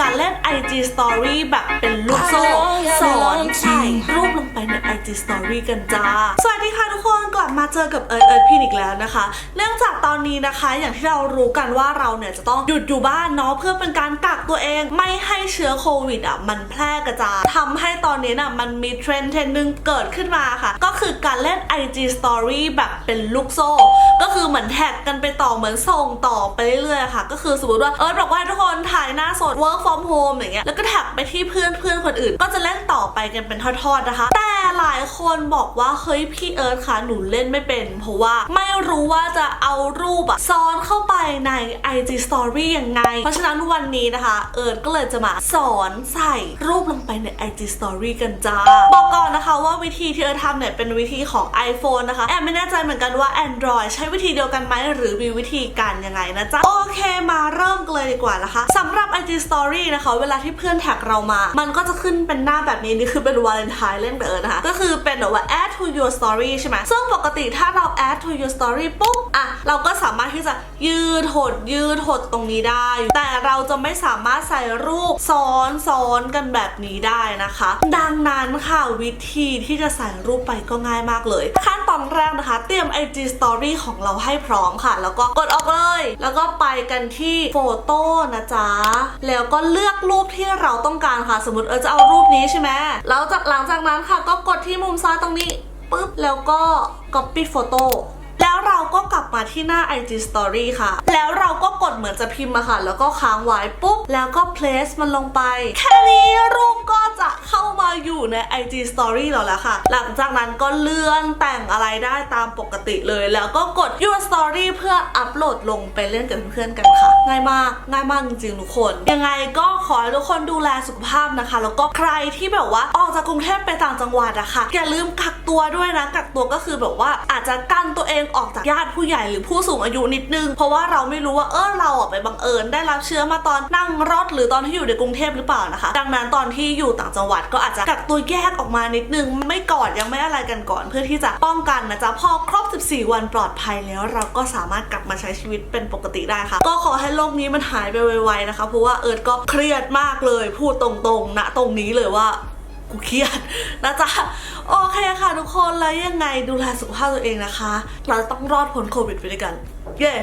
การเล่น IG Story แบบเป็นลูกโซ่สอนใส่รูปลงไปใน IG Story กันจ้า สวัสดีค่ะทุกคนกลั บมาเจอกับเอิร์ธเอิร์ธพินอีกแล้วนะคะ เนื่องจากตอนนี้นะคะอย่างที่เรารู้กันว่าเราเนี่ยจะต้องหยุดอยู่บ้านเนาะเพื่อเป็นการกักตัวเองไม่ให้เชื้อโควิดอะมันแพร่กระจายทำให้ตอนนี้น่ะมันมีเทรนด์เทรนด์หนึ่งเกิดขึ้นมาค่ะ ก็คือการเล่น IG Story แบบเป็นลูกโซ่ ก็คือเหมือนแท็กกันไปต่อเหมือนส่งต่อไปเรื่อยๆค่ะ ก็คือสมมติว่าเอิร์ธบอกว่าทุกคนถ่ายหน้าสด work from home อย่างเงี้ยแล้วก็แท็กไปที่เพื่อนเพื่อนคนอื่น ก็จะเล่นต่อไปกันเป็นทอดๆนะคะ แต่หลายคนบอกว่าเฮ้ยพี่เอิร์ธคะหนูเล่นไม่เป็น เพราะว่าไม่รู้ว่าจะเอารูปอะซ้อนเข้าไปใน IG Story ยังไง เพราะฉะนั้นวันนี้นะคะ เอิร์ธก็เลยจะมาสอนใส่รูปลงไปใน IG Story กันจ้า บอกก่อนนะคะว่าวิธีที่เอิร์ธทำเนี่ยเป็นวิธีของ iPhone นะคะ แอมไม่แน่ใจเหมือนกันว่า Android ใช้วิธีเดียวกันไหมหรือมีวิธีการยังไงนะจ๊ะ โอเคมาเริ่มกันเลยดีกว่านะคะสำหรับ IG Story นะคะ เวลาที่เพื่อนแท็กเรามา มันก็จะขึ้นเป็นหน้าแบบนี้นี่คือเป็นวาเลนไทน์เล่นกับเอิร์ธนะคะก็คือเป็นแบบว่า add to your story ใช่ไหมซึ่งปกติถ้าเรา add to your story ปุ๊บอะเราก็สามารถที่จะยืดหดยืดหดตรงนี้ได้ แต่เราจะไม่สามารถใส่รูปซ้อนซ้อนกันแบบนี้ได้นะคะ ดังนั้นค่ะวิธีที่จะใส่รูปไปก็ง่ายมากเลย ขั้นตอนแรกนะคะ เตรียม IG Story ของเราให้พร้อมค่ะ แล้วก็กดออกเลย แล้วก็ไปกันที่โฟโต้นะจ๊ะ แล้วก็เลือกรูปที่เราต้องการค่ะ สมมติเออจะเอารูปนี้ใช่ไหมแล้วจากหลังจากนั้นค่ะก็กดที่มุมซ้ายตรงนี้ ปุ๊บ แล้วก็ copy photo แล้วเราก็กลับมาที่หน้า IG Story ค่ะ แล้วเราก็กดเหมือนจะพิมพ์มาค่ะ แล้วก็ค้างไว้ปุ๊บ แล้วก็ place มันลงไป แค่นี้รูปก็จะเข้ามา อยู่ใน IG Story เราแล้วค่ะ หลังจากนั้นก็เลื่อนแต่งอะไรได้ตามปกติเลย แล้วก็กด Your Story เพื่ออัปโหลดลงไปเล่นกับเพื่อนๆกันค่ะ ง่ายมากง่ายมากจริงๆทุกคน ยังไงก็ขอให้ทุกคนดูแลสุขภาพนะคะ แล้วก็ใครที่แบบว่าออกจากกรุงเทพไปต่างจังหวัดอะค่ะอย่าลืมกักตัวด้วยนะกักตัวก็คือแบบว่าอาจจะกันตัวเองออกจากญาติผู้ใหญ่หรือผู้สูงอายุนิดนึง เพราะว่าเราไม่รู้ว่าเออเราอะไปบังเอิญได้รับเชื้อมาตอนนั่งรถหรือตอนที่อยู่ในกรุงเทพหรือเปล่านะคะ ดังนั้นตอนที่อยู่ต่างจังหวัดก็อาจจะกักตัวแยกออกมานิดนึง ไม่กอดยังไม่อะไรกันก่อน เพื่อที่จะป้องกันนะจ๊ะพอครบ 14 วันปลอดภัยแล้วเราก็สามารถกลับมาใช้ชีวิตเป็นปกติได้ค่ะ ก็ขอให้โลกนี้มันหายไปไวๆนะคะ เพราะว่าเอิร์ธก็เครียดมากเลย พูดตรงๆนะตรงนี้เลยว่ากูเครียดนะจ๊ะ โอเคค่ะทุกคนแล้วยังไงดูแลสุขภาพตัวเองนะคะ เราต้องรอดพ้นโควิดไปด้วยกัน เย้